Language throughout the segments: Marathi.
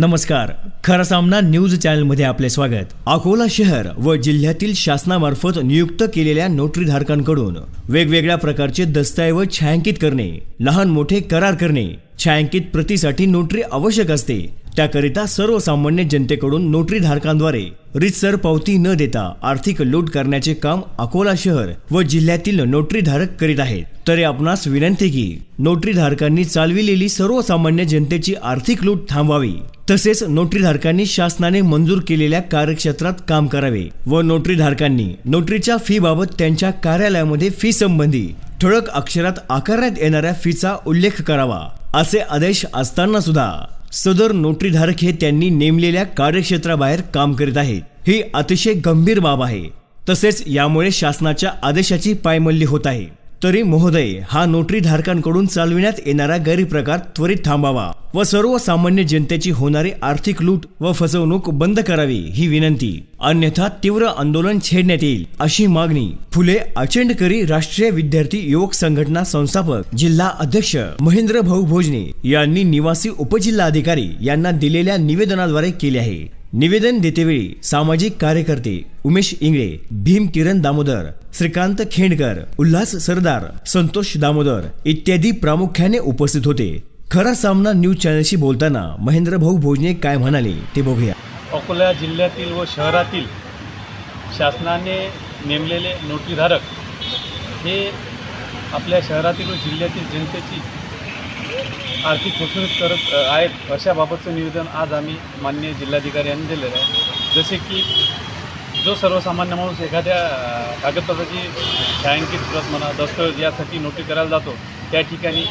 नमस्कार. खरा सामना न्यूज चॅनलमध्ये आपले स्वागत. अकोला शहर व जिल्ह्यातील शासनामार्फत नियुक्त केलेल्या नोटरीधारकांकडून वेगवेगळ्या प्रकारचे दस्तऐवज छायांकित करणे लहान मोठे करार करणे छायांकित प्रतीसाठी नोटरी आवश्यक असते. त्याकरिता सर्वसामान्य जनतेकडून नोटरीधारकांद्वारे रितसर पावती न देता आर्थिक लूट करण्याचे काम अकोला शहर व जिल्ह्यातील नोटरीधारक करीत आहेत. तरी आपणास विनंती की नोटरीधारकांनी चालविलेली सर्वसामान्य जनतेची आर्थिक लूट थांबवावी. तसेच नोटरीधारकांनी शासनाने मंजूर केलेल्या कार्यक्षेत्रात काम करावे व नोटरीधारकांनी नोटरीच्या फी बाबत त्यांच्या कार्यालयामध्ये फी संबंधी ठळक अक्षरात आकारण्यात येणाऱ्या फीचा उल्लेख करावा. असे आदेश असताना सुद्धा सदर नोटरीधारक हे त्यांनी नेमलेल्या कार्यक्षेत्राबाहेर काम करीत आहेत. ही अतिशय गंभीर बाब आहे. तसेच यामुळे शासनाच्या आदेशाची पायमल्ली होत आहे. तरी महोदय हा नोटरी धारकांकडून चालविण्यात येणारा गैरप्रकार त्वरित थांबावा व सर्वसामान्य जनतेची होणारी आर्थिक लूट व फसवणूक बंद करावी ही विनंती. अन्यथा तीव्र आंदोलन छेडण्यात येईल अशी मागणी फुले अचेंडकरी राष्ट्रीय विद्यार्थी युवक संघटना संस्थापक जिल्हा अध्यक्ष महेंद्र भाऊ भोजने यांनी निवासी उपजिल्हाधिकारी यांना दिलेल्या निवेदनाद्वारे केली आहे. निवेदन देतेवेळी सामाजिक कार्यकर्ते उमेश इंगळे भीम किरण दामोदर श्रीकांत खेंडकर उल्हास सरदार संतोष दामोदर इत्यादी प्रामुख्याने उपस्थित होते. खरा सामना न्यूज चॅनलशी बोलताना महेंद्र भाऊ भोजने काय म्हणाले ते बघूया. अकोला जिल्ह्यातील व शहरातील शासनाने नेमलेले नोटीधारक हे आपल्या शहरातील व जिल्ह्यातील जनतेची आर्थिक फसवणूक करत आहेत. अशाबाबतचं निवेदन आज आम्ही मान्य जिल्हाधिकारी यांनी दिलेलं आहे. जसे की जो सर्वसामान्य माणूस एखाद्या कागदपत्राची छायांकित प्रत म्हणा दस्तऐवज यासाठी नोटरी करायला जातो त्या ठिकाणी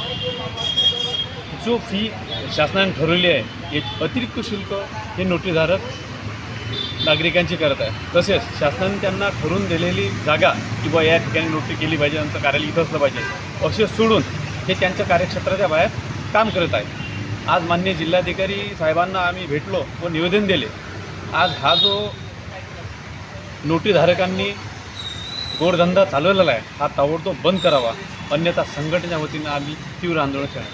जो फी शासनाने ठरवली आहे एक अतिरिक्त शुल्क हे नोटरीधारक नागरिकांची करत आहे. तसेच शासनाने त्यांना ठरवून दिलेली जागा किंवा या ठिकाणी नोटरी केली पाहिजे त्यांचं कार्यालय इथं असलं पाहिजे असे सोडून हे त्यांच्या कार्यक्षेत्राच्या बाहेर काम करत आहे आज मान्य जिल्हाधिकारी साहेबांना आम्ही भेटलो व निवेदन दिले. आज हा जो नोटीधारकांनी गोडधंदा चालवलेला आहे हा ताबडतोब बंद करावा. अन्यथा संघटनेच्या वतीनं आम्ही तीव्र आंदोलन करणार